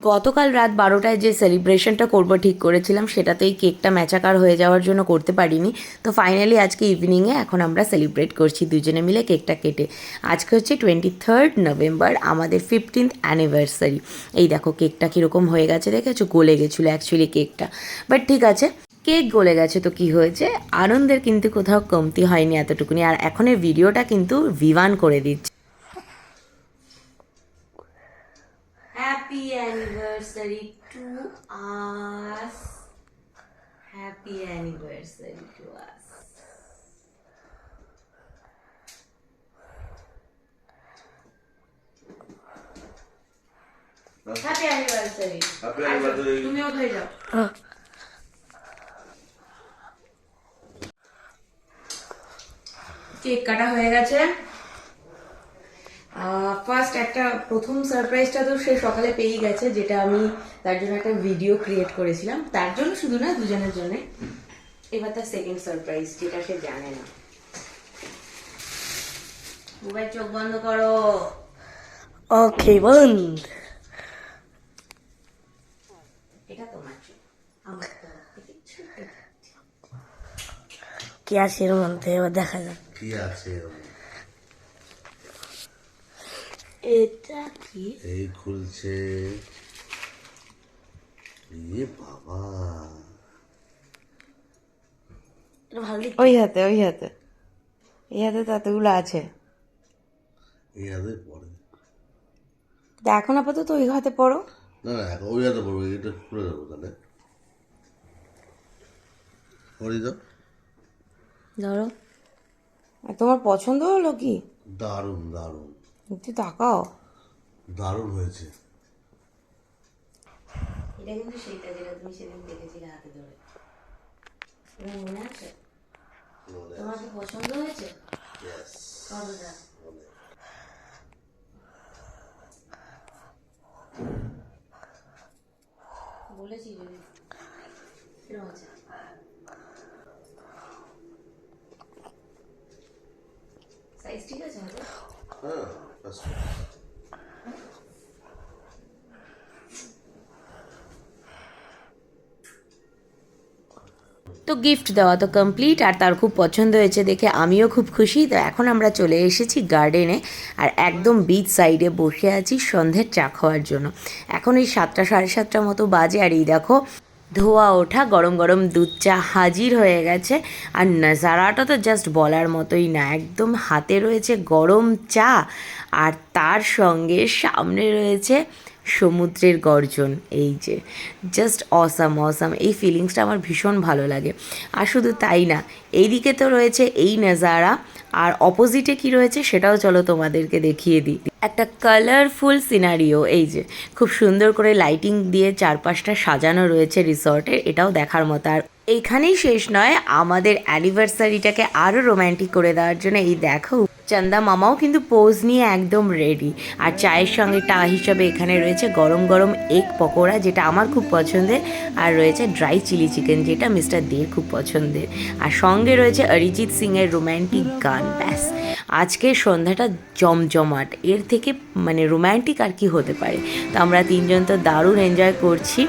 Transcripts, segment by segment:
গতকাল রাত বারোটায় যে সেলিব্রেশনটা করব ঠিক করেছিলাম, সেটাতেই কেকটা ম্যাচাকার হয়ে যাওয়ার জন্য করতে পারিনি। তো ফাইনালি আজকে ইভিনিংয়ে এখন আমরা সেলিব্রেট করছি দুজনে মিলে কেকটা কেটে। আজকে হচ্ছে টোয়েন্টি থার্ড নভেম্বর আমাদের ফিফটিন্থ অ্যানিভার্সারি এই দেখো কেকটা কীরকম হয়ে গেছে, দেখেছ? গলে গেছিল অ্যাকচুয়ালি কেকটা। বাট ঠিক আছে, কেক গলে গেছে তো কি হয়েছে? আনন্দের কিন্তু কোথাও কমতি হয়নি এতটুকুনি। আর এখনের ভিডিওটা কিন্তু ভিভান করে দিচ্ছে। Happy anniversary to us. Happy anniversary to us. Happy anniversary. Happy anniversary. তুমিও খাই যাও কেক কাটা হয়ে গেছে একটা প্রথম সারপ্রাইজটা তো সে সকালে পেয়েই গেছে যেটা আমি তার জন্য একটা ভিডিও ক্রিয়েট করেছিলাম। তার জন্য শুধু না দুজনের জন্য। এবার তার সেকেন্ড সারপ্রাইজ যেটা সে জানে না। মোবাইল চোখ বন্ধ করো। Okay, বন্ধ। এটা তোমার চোখ। আমার তো কিচ্ছু নেই। কি আছে এর মধ্যে? এবার দেখা যাক। কি আছে এর মধ্যে? এটা কি? এই খুলছে। ইয়ে বাবা। ভালো ওই হাতে ওই হাতে। এই হাতে তাতেগুলো আছে। এই হাতে পড়ে। দেখো না আপাতত ওই হাতে পড়ো। না না এখন ওই হাতে পড়বে এটা খুলে দেবো তাহলে। পড়ি দাও ধরো। তোমার পছন্দ হলো কি? দারুণ দারুণ। একটু তাকাও। দারুণ হয়েছে। এটা কিন্তু সেইটা যেটা তুমি সেদিন দেখেছিলে হাতে ধরে। মনে আছে? তোমার কি পছন্দ হয়েছে? কতটা? বলেছি যদি কীরকম আছে? সাইজ ঠিক আছে হ্যাঁ। তো গিফট দেওয়া তো কমপ্লিট আর তার খুব পছন্দ হয়েছে দেখে আমিও খুব খুশি। তো এখন আমরা চলে এসেছি গার্ডেনে আর একদম বিচ সাইডে বসে আছি সন্ধ্যের চা খাওয়ার জন্য। এখন এই সাতটা সাড়ে সাতটার মতো বাজে, আর এই দেখো ধোয়া ওঠা, গরম গরম দুধ চা হাজির হয়ে গেছে। আর নাজারাটা তো জাস্ট বলার মতোই না, একদম হাতে রয়েছে গরম চা। আর তার সঙ্গে সামনে রয়েছে সমুদ্রের গর্জন, এই যে জাস্ট অসাম অসাম এই ফিলিংসটা আমার ভীষণ ভালো লাগে। আর শুধু তাই না, এইদিকে তো রয়েছে এই নাজারা, আর অপোজিটে কি রয়েছে সেটাও চলো তোমাদেরকে দেখিয়ে দিই। একটা কালারফুল সিনারিও এই যে, খুব সুন্দর করে লাইটিং দিয়ে চারপাশটা সাজানো রয়েছে রিসর্টের এটাও দেখার মতো। আর এইখানেই শেষ নয়, আমাদের অ্যানিভার্সারিটাকে আরও রোম্যান্টিক করে দেওয়ার জন্য এই দেখো। চন্দা মামাও কিন্তু পোজ নিয়ে একদম রেডি আর চায়ের সঙ্গে টা হিসাবে এখানে রয়েছে গরম গরম এগ পকোড়া, যেটা আমার খুব পছন্দের। আর রয়েছে ড্রাই চিলি চিকেন যেটা মিস্টার দের খুব পছন্দের। আর সঙ্গে রয়েছে অরিজিৎ সিংয়ের রোম্যান্টিক গান, ব্যাস। আজকের সন্ধ্যাটা জমজমাট। এর থেকে মানে রোম্যান্টিক আর কি হতে পারে। তো আমরা তিনজন তো দারুণ এনজয় করছি।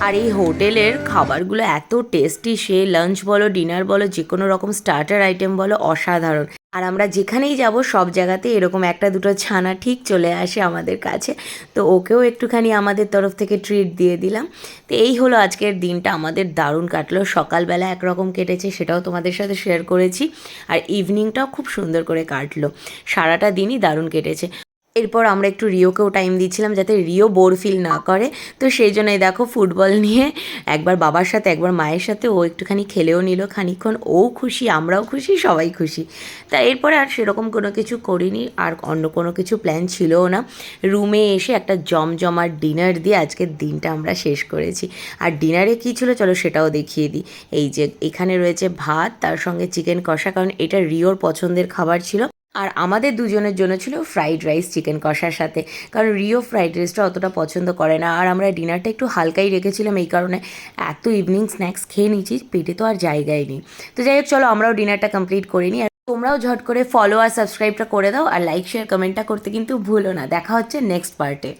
আর এই হোটেলের খাবারগুলো এত টেস্টি, সে লাঞ্চ বলো ডিনার বলো যে কোনো রকম স্টার্টার আইটেম বলো, অসাধারণ। আর আমরা যেখানেই যাব, সব জায়গাতে এরকম একটা দুটো ছানা ঠিক চলে আসে আমাদের কাছে। তো ওকেও একটুখানি আমাদের তরফ থেকে ট্রিট দিয়ে দিলাম। তো এই হলো আজকের দিনটা, আমাদের দারুণ কাটলো। সকালবেলা একরকম কেটেছে, সেটাও তোমাদের সাথে শেয়ার করেছি। আর ইভিনিংটাও খুব সুন্দর করে কাটলো। সারাটা দিনই দারুণ কেটেছে। এরপর আমরা একটু রিওকেও টাইম দিচ্ছিলাম যাতে রিও বোর ফিল না করে। তো সেই জন্যই দেখো ফুটবল নিয়ে একবার বাবার সাথে, একবার মায়ের সাথে ও একটুখানি খেলেও নিল। খানিক্ষণ ও খুশি, আমরাও খুশি, সবাই খুশি। তা এরপরে আর সেরকম কোনো কিছু করিনি, আর অন্য কোনো কিছু প্ল্যান ছিলও না। রুমে এসে একটা জমজমার ডিনার দিয়ে আজকের দিনটা আমরা শেষ করেছি। আর ডিনারে কী ছিল চলো সেটাও দেখিয়ে দিই। এই যে এখানে রয়েছে ভাত, তার সঙ্গে চিকেন কষা, কারণ এটা রিওর পছন্দের খাবার ছিল। আর আমাদের দুজনের জন্য ছিল ফ্রাইড রাইস চিকেন কষার সাথে। কারণ রিও ফ্রাইড রাইসটা অতটা পছন্দ করে না। আর আমরা ডিনারটা একটু হালকাই রেখেছিলাম এই কারণে এত ইভিনিং স্ন্যাক্স খেয়ে নিয়েছি, পেটে তো আর জায়গায় নেই। তো যাই হোক, চলো আমরাও ডিনারটা কমপ্লিট করে নিই। আর তোমরাও ঝট করে ফলো আর সাবস্ক্রাইবটা করে দাও। আর লাইক শেয়ার কমেন্টটা করতে কিন্তু ভুলো না। দেখা হচ্ছে নেক্সট পার্টে